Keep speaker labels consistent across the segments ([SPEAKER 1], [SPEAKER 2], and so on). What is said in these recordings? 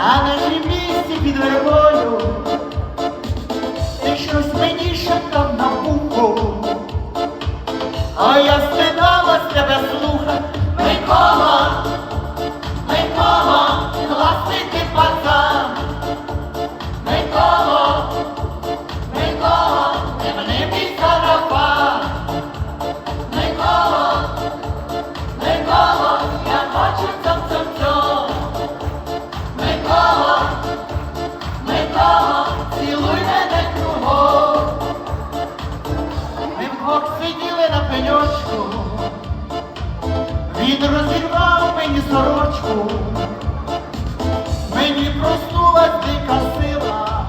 [SPEAKER 1] на нашім місці під вербою, ти щось мені шептав на вухо, а я стинала з тебе слуха, Микола. ляльочку, він розірвав мені сорочку, мені проснулась дика сила,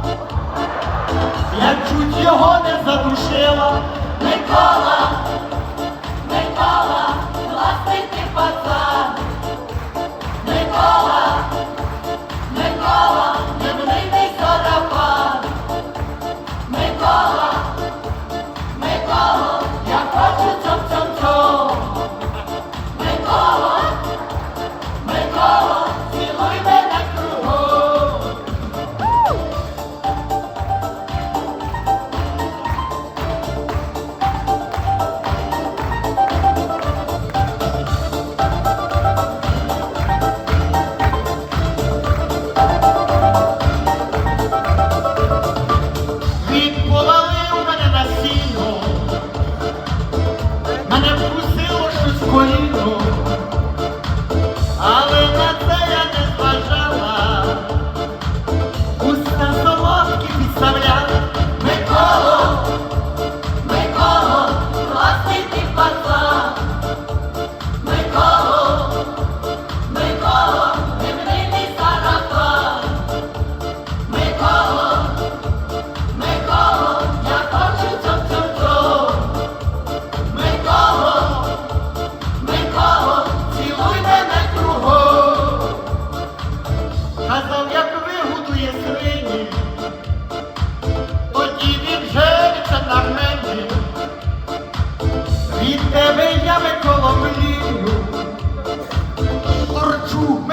[SPEAKER 1] я чуть його не задушила, Микола. мене просило щось коліно. Від тебе я веколомлію, торчу.